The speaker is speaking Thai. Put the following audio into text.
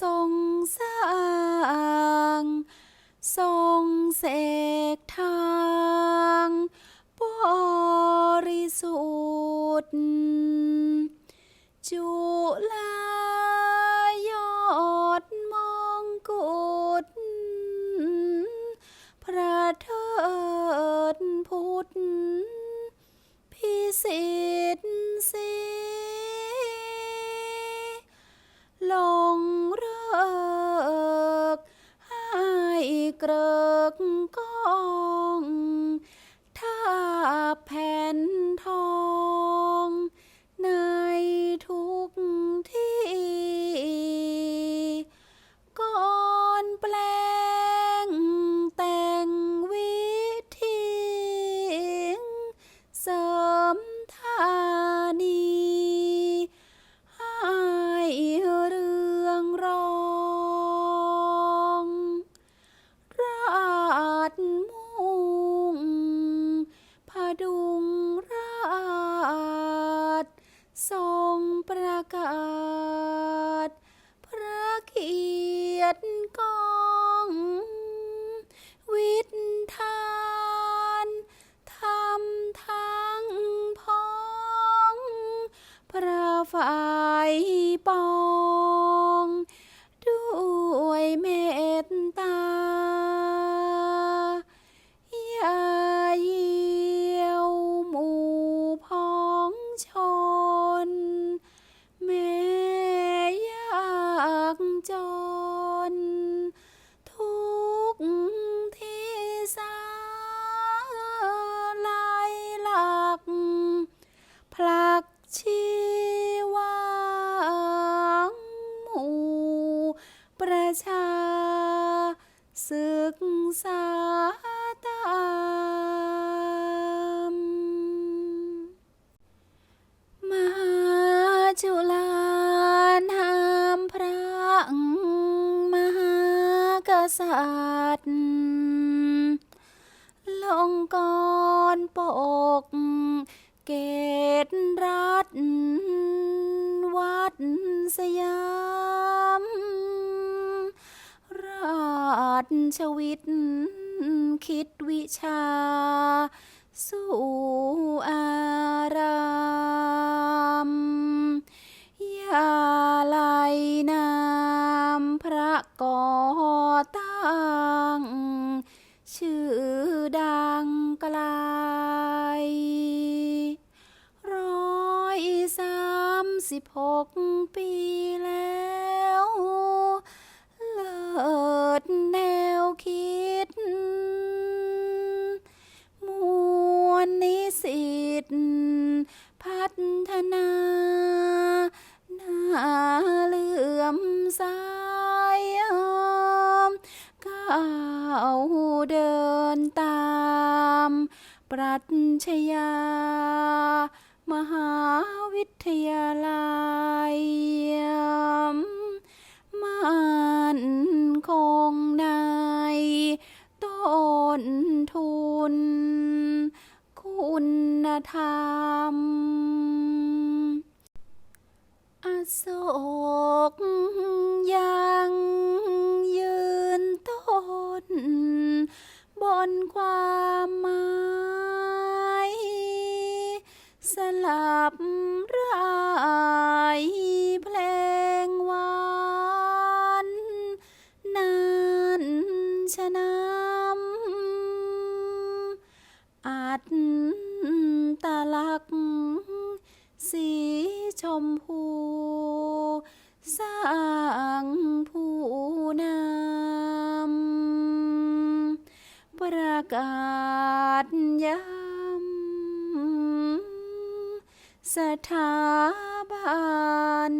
ทรงสร้าง ทรงเส ชา ศึกษาตามมหาจุฬานามพระมหากษัตริย์ลงกรปก เกตรัฐวัดสยาม ราชวิทย์คิดวิชา สู่อารามยาลัยนามพระก่อตั้ง ชื่อดังไกลร้อยสามสิบหกปีแล้ว แนวคิด มวลนิสิตพัฒนาหน้าเลื่อมสายก้าวเดินตาม ปรัชญามหา ธรรม อโศกยังยืนต้น บนความหมายสลับรายเพลงหวานนานชนำ สีชมพู สร้างผู้นำประกาศย้ำสถาบันบ้าน